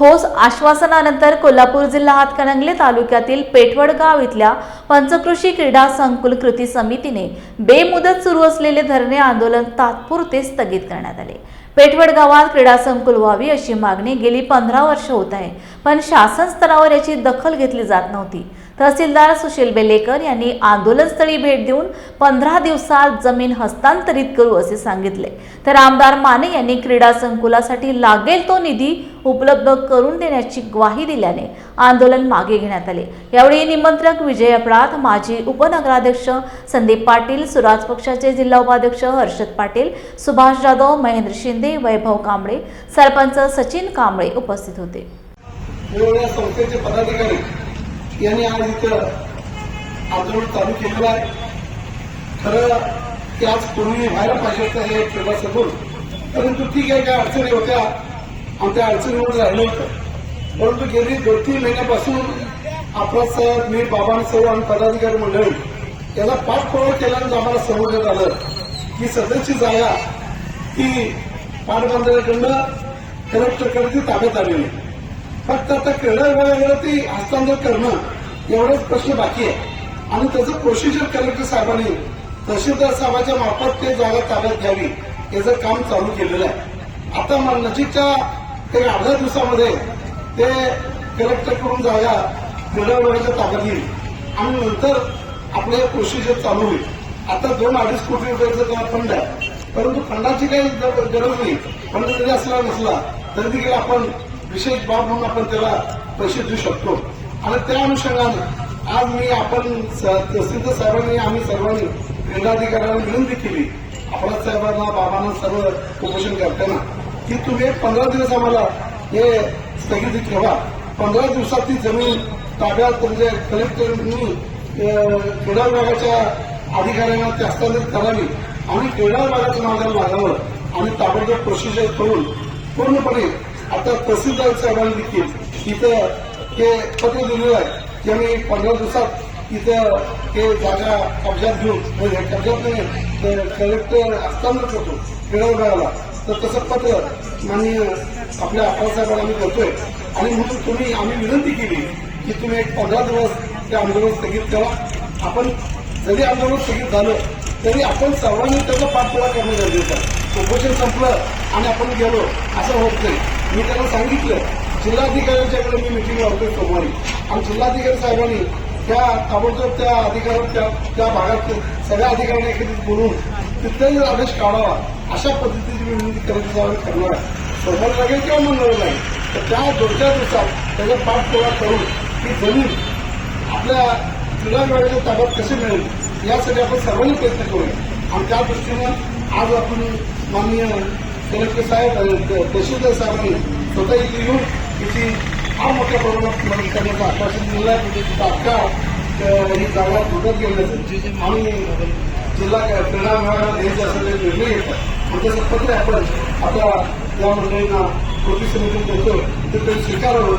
ठोस आश्वासनानंतर कोल्हापूर जिल्हा हातकणंगले तालुक्यातील पेठवडगाव इथल्या पंचकृषी क्रीडा संकुल कृती समितीने बेमुदत सुरू असलेले धरणे आंदोलन तात्पुरते स्थगित करण्यात आले. पेठवड गावात क्रीडा संकुल व्हावी अशी मागणी गेली पंधरा वर्ष होत आहे पण शासन स्तरावर याची दखल घेतली जात नव्हती. तहसीलदार सुशील बेलेकर यांनी आंदोलनस्थळी भेट देऊन पंधरा दिवसात जमीन हस्तांतरित करू असे सांगितले. तर आमदार माने यांनी क्रीडा संकुलासाठी लागेल तो निधी उपलब्ध करून देण्याची ग्वाही दिल्याने आंदोलन मागे घेण्यात आले. यावेळी निमंत्रक विजय अपराध माजी उपनगराध्यक्ष संदीप पाटील सुराज पक्षाचे जिल्हा उपाध्यक्ष हर्षद पाटील सुभाष जाधव महेंद्र शिंदे वैभव कांबळे सरपंच सचिन कांबळे उपस्थित होते. संस्थेचे पदाधिकारी यांनी आज इथं आंदोलन चालू केलेलं आहे. खरं ते आज पूर्वी व्हायला पाहिजे होतं हे क्रीडा परंतु ठीक आहे काय अडचणी होत्या आमच्या अडचणीवर राहिलं होतं. परंतु गेली दोन तीन महिन्यापासून आपला साहेब मी बाबांसह आणि पदाधिकारी मंडळी याला पाठपुरावा केल्यानंतर आम्हाला समजण्यात आलं. की सदरची जागा ही पाटबंधाऱ्याकडनं कलेक्टरकडे ती ताब्यात आलेली फक्त आता क्रीडा वगैरे ती हस्तांतर करणं एवढाच प्रश्न बाकी आहे. आणि त्याचं प्रोसिजर कलेक्टर साहेबांनी तहसीलदार साहेबांच्या मार्फत ते जागा ताब्यात घ्यावी याचं काम चालू केलेलं आहे. आता नजीकच्या एक अर्ध्या दिवसामध्ये ते कलेक्टरकडून जागा क्रीडा विभागाच्या ताब्यात येईल आणि नंतर आपलं हे प्रोसिजर चालू होईल. आता दोन अडीच कोटी रुपयाचा त्याला फंड आहे परंतु फंडाची काही गरज नाही. फंड जरी असला नसला तरी देखील आपण विशेष बाब म्हणून आपण त्याला पैसे देऊ शकतो. आणि त्या अनुषंगाने आज मी आपण स- साहेबांनी आम्ही सर्वांनी क्रीडाधिकाऱ्यांना विनंती केली. आपल्या साहेबांना बाबांना सर्व उपोषण करताना की तुम्ही पंधरा दिवस आम्हाला हे स्थगिती ठेवा. पंधरा दिवसात ती जमीन ताब्यात म्हणजे कलेक्टरनी क्रीडा विभागाच्या अधिकाऱ्यांना ते हस्तांतरित करावी. आणि क्रीडा विभागाच्या मार्गाला लागावं आणि ताबडतोब प्रोसिजर करून पूर्णपणे आता तहसीलदार साहेबांनी देखील तिथं ते पत्र दिलेलं आहे. की आम्ही पंधरा दिवसात तिथं ते जागा कब्जात घेऊन म्हणजे कब्जात नाही तर कलेक्टर हस्तांतर करतो क्रीडा तर तसं पत्र माननीय आपल्या अप्पासाहेबांना आम्ही करतोय आणि म्हणून तुम्ही आम्ही विनंती केली की तुम्ही एक पंधरा दिवस ते आंदोलन स्थगित करा. आपण जरी आंदोलन स्थगित झालं तरी आपण सर्वांनी त्याचा पाठपुरा करणं गरजेचं आहे. उपोषण संपलं आणि आपण गेलो असं होत नाही. मी त्यांना सांगितलं जिल्हाधिकाऱ्यांच्याकडे मी मिटिंग लावतोय सोमवारी. आणि जिल्हाधिकारी साहेबांनी त्या ताबडतोब त्या अधिकाऱ्या त्या त्या भागात सगळ्या अधिकाऱ्यांना एकत्रित बोलून तिथं आदेश काढावा अशा पद्धतीची मी विनंती करत करणार आहे. सोमवार लागेल किंवा मंगळवार लागेल तर त्या दोन चार दिवसात त्याचा पाठपुरावा करून ही जमीन आपल्या जिल्हा ताब्यात कशी मिळेल यासाठी आपण सर्वांनी प्रयत्न करूया. आणि त्या दृष्टीनं आज आपण माननीय कलेक्टर साहेब अ, तहसीलदार साहेबांनी स्वतः इथे येऊन तिची फार मोठ्या प्रमाणात मदत करण्याचं आश्वासन दिलं आहे. तात्काळ अ, ही जागा मुदत घेण्याचं आणि जिल्हा क्रीडा विभागाला द्यायचे असलेले निर्णय घेतात आणि त्याचं पत्र आपण आता या मंडळींना कृती समितीत देतो ते स्वीकारावं.